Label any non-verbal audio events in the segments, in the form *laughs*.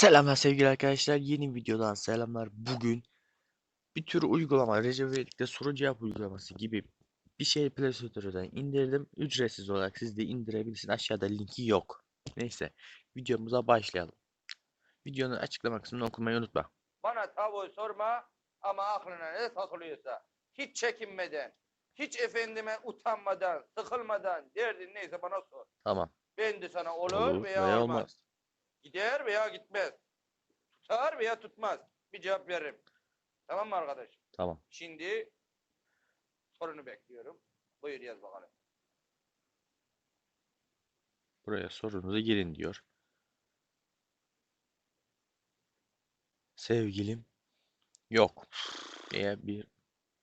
Selamlar sevgili arkadaşlar. Yeni videodan selamlar. Bugün bir tür uygulama, Recep İvedik'te soru cevap uygulaması gibi bir şey Play Store'dan indirdim. Ücretsiz olarak siz de indirebilirsiniz. Aşağıda linki yok. Neyse, videomuza başlayalım. Videonun açıklama kısmını okumayı unutma. Bana tavuğu sorma ama aklına ne takılıyorsa hiç çekinmeden, hiç efendime utanmadan, sıkılmadan derdin neyse bana sor. Tamam. Ben de sana olur, Olur veya, veya olmaz. olmaz. Gider veya gitmez. Tutar veya tutmaz. Bir cevap veririm. Tamam mı arkadaş? Tamam. Şimdi sorunu bekliyorum. Buyur yaz bakalım. Buraya sorunuzu girin diyor. Sevgilim yok diye bir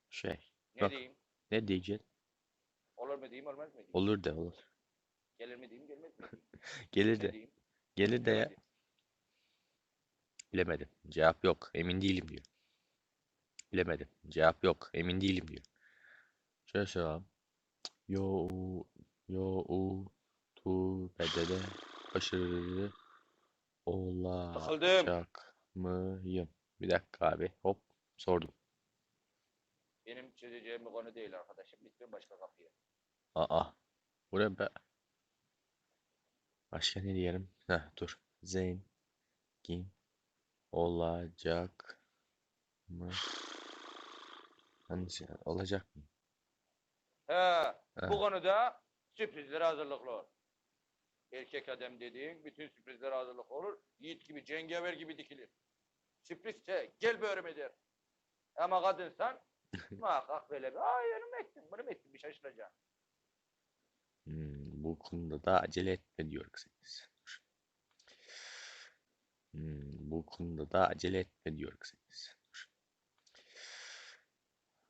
şey. Ne Yok. diyeyim? Ne diyeceksin? Olur mu diyeyim, olmaz mı diyeyim? Olur de olur. Gelir mi diyeyim, gelmez mi diyeyim? *laughs* Gelir Ne de. diyeyim? Gelir de. Bilemedim. Cevap yok. Emin değilim diyor. Bilemedim. Cevap yok. Emin değilim diyor. Şöyle söyleyeyim. Yo yo u tu bedede başarılı olacak mıyım? Bir dakika abi. Hop sordum. Benim çözeceğim bir konu değil arkadaşım. Lütfen başka kapıya. Aa. Bu ne be? Başka ne diyelim? Heh, dur. Zengin olacak mı? Hangisi? Olacak mı? He, He. bu konuda sürprizlere hazırlıklı ol. Erkek adam dediğin bütün sürprizlere hazırlık olur. Yiğit gibi, cengaver gibi dikilir. Sürprizse gel böğrüme der. Ama kadınsan *laughs* muhakkak böyle bir ay onu mu ettin, bunu mu ettin bir şaşıracaksın. Hmm, bu konuda da acele etme diyor kısacası. Dur. Hmm, bu konuda da acele etme diyor. Dur.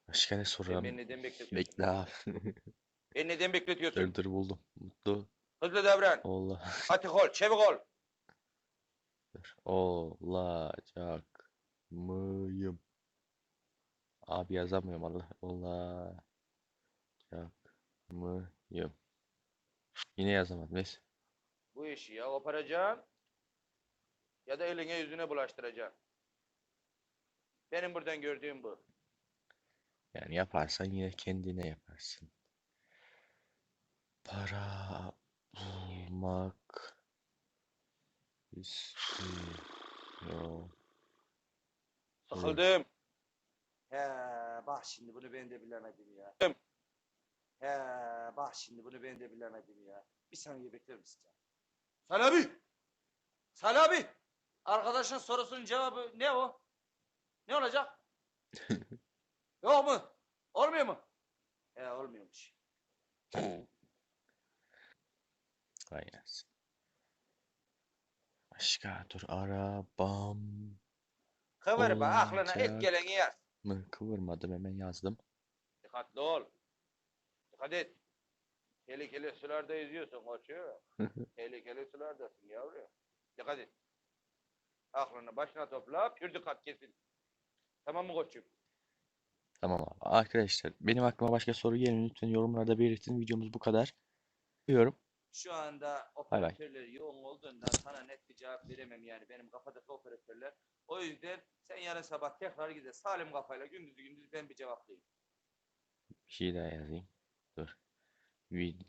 Başka ne soralım? beni neden bekletiyorsun? Bekle abi. *laughs* Beni neden bekletiyorsun? Dur dur buldum. Mutlu Hızlı davran. ola Atik ol, çevik ol. olacak mıyım? Abi yazamıyorum Allah olacak mıyım? Yine yazamadım. Neyse. Bu işi ya koparacaksın ya da eline yüzüne bulaştıracaksın. Benim buradan gördüğüm bu. Yani yaparsan yine kendine yaparsın. Para bulmak istiyorum. Sıkıldım. He bak şimdi bunu ben de bilemedim ya. He bak şimdi bunu ben de bilemedim ya. Bir saniye bekler misin sen? Salabi! Salabi! Arkadaşın sorusunun cevabı ne o? Ne olacak? *laughs* Yok mu? Olmuyor mu? He olmuyormuş. Vay gelsin. Başka dur arabam Kıvır be aklına et geleni yaz. mı kıvırmadım hemen yazdım. Dikkatli ol. Dikkat et. Tehlikeli sularda yüzüyorsun koçum. *laughs* Tehlikeli sulardasın yavrum. Dikkat et. Aklını başına topla, pür dikkat kesin. Tamam mı koçum? Tamam abi. Arkadaşlar benim aklıma başka soru gelin lütfen yorumlarda belirtin. Videomuz bu kadar. Diyorum. Şu anda operatörler yoğun olduğundan sana net bir cevap veremem yani benim kafadaki operatörler. O yüzden sen yarın sabah tekrar gide salim kafayla gündüzü gündüz ben bir cevaplayayım. Bir şey daha yazayım. Dur. Video